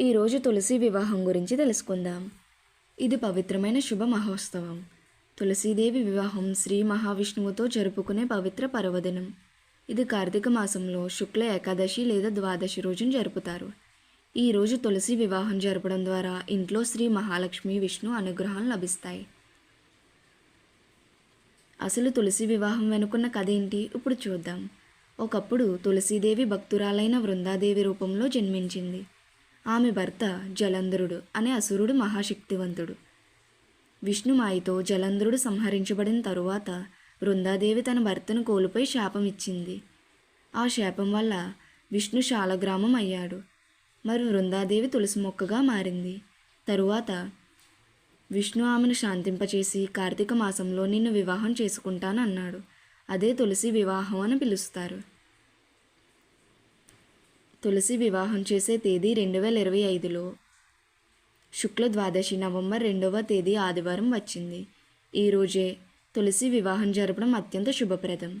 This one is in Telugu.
ఈరోజు తులసి వివాహం గురించి తెలుసుకుందాం. ఇది పవిత్రమైన శుభ మహోత్సవం. తులసీదేవి వివాహం శ్రీ మహావిష్ణువుతో జరుపుకునే పవిత్ర పర్వదినం. ఇది కార్తీక మాసంలో శుక్ల ఏకాదశి లేదా ద్వాదశి రోజున జరుపుతారు. ఈ రోజు తులసి వివాహం జరపడం ద్వారా ఇంట్లో శ్రీ మహాలక్ష్మి విష్ణు అనుగ్రహం లభిస్తాయి. అసలు తులసి వివాహం వెనుకున్న కథ ఏంటి? ఇప్పుడు చూద్దాం. ఒకప్పుడు తులసీదేవి భక్తురాలైన వృందాదేవి రూపంలో జన్మించింది. ఆమె భర్త జలంధరుడు అనే అసురుడు మహాశక్తివంతుడు. విష్ణుమాయితో జలంధరుడు సంహరించబడిన తరువాత వృందాదేవి తన భర్తను కోల్పోయి శాపం ఇచ్చింది ఆ శాపం వల్ల విష్ణు శాలగ్రామం అయ్యాడు. మరి వృందాదేవి తులసి మొక్కగా మారింది. తరువాత విష్ణు ఆమెను శాంతింపచేసి కార్తీక మాసంలో నిన్ను వివాహం చేసుకుంటాను అన్నాడు అదే తులసి వివాహం అని పిలుస్తారు. తులసి వివాహం చేసే తేదీ రెండు వేల ఇరవై ఐదులో. శుక్ల ద్వాదశి నవంబర్ రెండవ తేదీ ఆదివారం వచ్చింది. ఈరోజే తులసి వివాహం జరపడం అత్యంత శుభప్రదం.